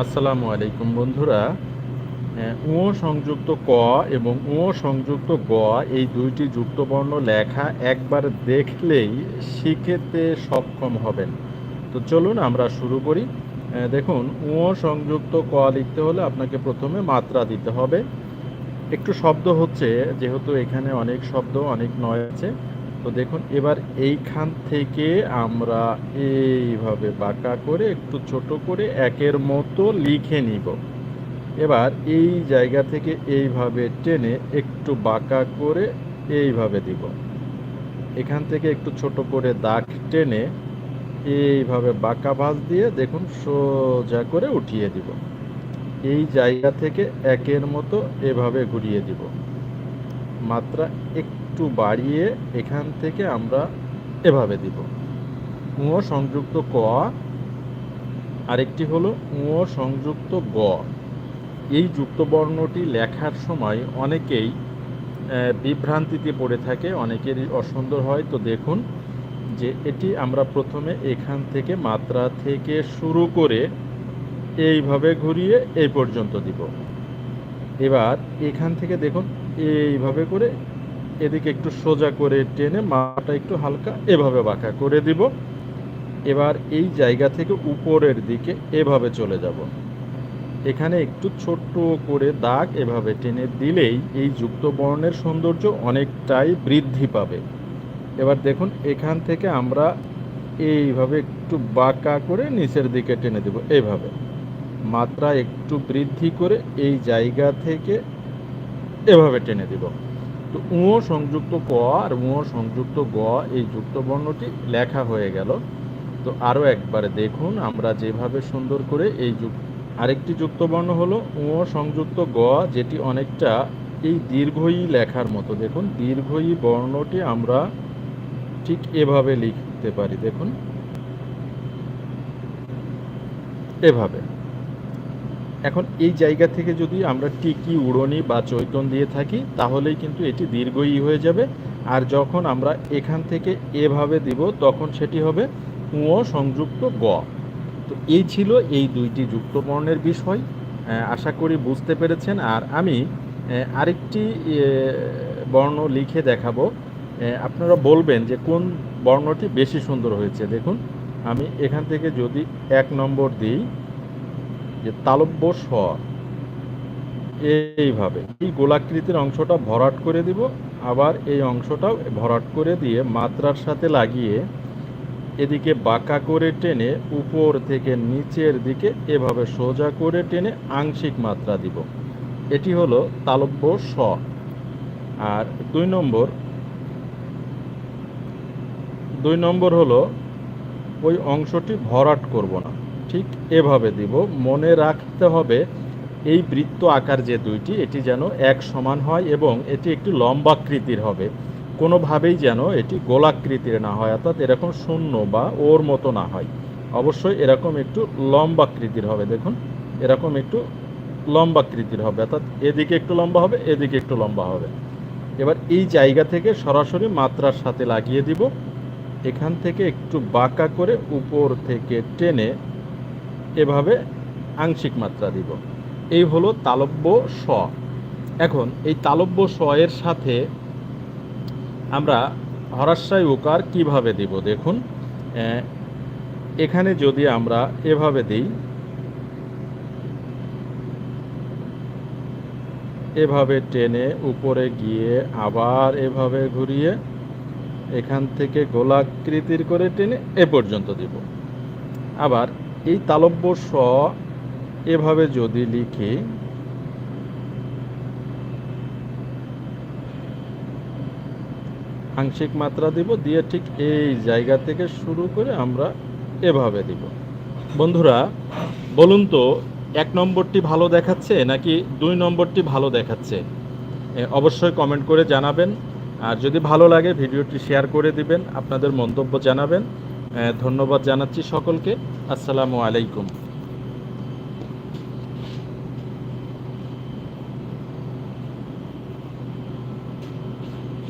আসসালামু আলাইকুম বন্ধুরা। ও সংযুক্ত ক এবং ও সংযুক্ত গ এই দুইটি যুক্তবর্ণ লেখা একবার দেখলেই শিখেতে সক্ষম হবেন। তো চলুন আমরা শুরু করি। দেখুন ও সংযুক্ত ক লিখতে হলে আপনাকে প্রথমে মাত্রা দিতে হবে। একটু শব্দ হচ্ছে, যেহেতু এখানে অনেক শব্দ, অনেক নয় আছে। তো দেখুন, এবার এইখান থেকে আমরা এইভাবে বাঁকা করে, একটু ছোট করে একের মতো লিখে নিব। এবার এই জায়গা থেকে এইভাবে টেনে একটু বাঁকা করে এইভাবে দিব। এখান থেকে একটু ছোট করে দাগ টেনে এইভাবে বাঁকা ভাঁজ দিয়ে দেখুন, সোজা করে উঠিয়ে দিব। এই জায়গা থেকে একের মতো এভাবে ঘুরিয়ে দিব। মাত্রা একটু বাড়িয়ে এখান থেকে আমরা এভাবে দিব। ও সংযুক্ত ক, আরেকটি হলো ও সংযুক্ত গ। এই যুক্তবর্ণটি লেখার সময় অনেকেই বিভ্রান্তিতে পড়ে থাকে, অনেকেরই অসুন্দর হয়। তো দেখুন যে এটি আমরা প্রথমে এখান থেকে মাত্রা থেকে শুরু করে এইভাবে ঘুরিয়ে এই পর্যন্ত দিব। এবার এখান থেকে দেখুন এইভাবে করে এদিকে একটু সোজা করে টেনে মাটা একটু হালকা এভাবে বাঁকা করে দিব। এবার এই জায়গা থেকে উপরের দিকে এভাবে চলে যাব। এখানে একটু ছোট্ট করে দাগ এভাবে টেনে দিলেই এই যুক্ত বর্ণের সৌন্দর্য অনেকটাই বৃদ্ধি পাবে। এবার দেখুন, এখান থেকে আমরা এইভাবে একটু বাঁকা করে নিচের দিকে টেনে দেব। এইভাবে মাত্রা একটু বৃদ্ধি করে এই জায়গা থেকে এভাবে টেনে দিব। তো উ সংযুক্ত ক আর উ সংযুক্ত গ এই যুক্ত বর্ণটি লেখা হয়ে গেল। তো আরও একবার দেখুন, আমরা যেভাবে সুন্দর করে এই যুক্ত আরেকটি যুক্ত বর্ণ হলো উ সংযুক্ত গ, যেটি অনেকটা এই দীর্ঘই লেখার মতো। দেখুন, দীর্ঘই বর্ণটি আমরা ঠিক এভাবে লিখতে পারি। দেখুন। এভাবে। এখন এই জায়গা থেকে যদি আমরা টিকি, উড়নি বা চৈতন দিয়ে থাকি, তাহলেই কিন্তু এটি দীর্ঘই হয়ে যাবে। আর যখন আমরা এখান থেকে এভাবে দিব, তখন সেটি হবে উ সংযুক্ত গ। তো এই ছিল এই দুইটি যুক্ত বর্ণের বিষয় আশা করি বুঝতে পেরেছেন। আর আমি আরেকটি বর্ণ লিখে দেখাবো। আপনারা বলবেন যে কোন বর্ণটি বেশি সুন্দর হয়েছে। দেখুন, আমি এখান থেকে যদি এক নম্বর দিই যে তালব্য স এইভাবে এই গোলাকৃতির অংশটা ভরাট করে দিব, আবার এই অংশটাও ভরাট করে দিয়ে মাত্রার সাথে লাগিয়ে এদিকে বাঁকা করে টেনে উপর থেকে নিচের দিকে এভাবে সোজা করে টেনে আংশিক মাত্রা দিব। এটি হলো তালব্য স আর দুই নম্বর দুই নম্বর হলো ওই অংশটি ভরাট করব না। ঠিক এভাবে দিব। মনে রাখতে হবে, এই বৃত্ত আকার যে দুইটি, এটি যেন এক সমান হয় এবং এটি একটি লম্বাকৃতির হবে। কোনোভাবেই যেন এটি গোলাকৃতির না হয়, অর্থাৎ এরকম শূন্য বা ওর মতো না হয়। অবশ্যই এরকম একটু লম্বাকৃতির হবে, দেখুন। এরকম একটু লম্বাকৃতির হবে, অর্থাৎ এদিকে একটু লম্বা হবে, এদিকে একটু লম্বা হবে। এবার এই জায়গা থেকে সরাসরি মাত্রার সাথে লাগিয়ে দিব। এখান থেকে একটু বাঁকা করে উপর থেকে টেনে এভাবে আংশিক মাত্রা দিব। এই হলো তালব্য স এখন এই তালব্য স এর সাথে আমরা হরাশ্বাই উকার কীভাবে দিব? দেখুন এখানে যদি আমরা এভাবে দিই, এভাবে টেনে উপরে গিয়ে আবার এভাবে ঘুরিয়ে এখান থেকে গোলাকৃতির করে টেনে এ পর্যন্ত দিব। আবার এই তালব্য স এভাবে যদি লিখি, আংশিক মাত্রা দিব, দিয়ে ঠিক এই জায়গা থেকে শুরু করে আমরা এভাবে দিব। বন্ধুরা, বলুন তো, এক নম্বরটি ভালো দেখাচ্ছে নাকি দুই নম্বরটি ভালো দেখাচ্ছে? অবশ্যই কমেন্ট করে জানাবেন। আর যদি ভালো লাগে, ভিডিওটি শেয়ার করে দিবেন, আপনাদের মন্তব্য জানাবেন। ধন্যবাদ জানাচ্ছি সকলকে। আসসালামু আলাইকুম।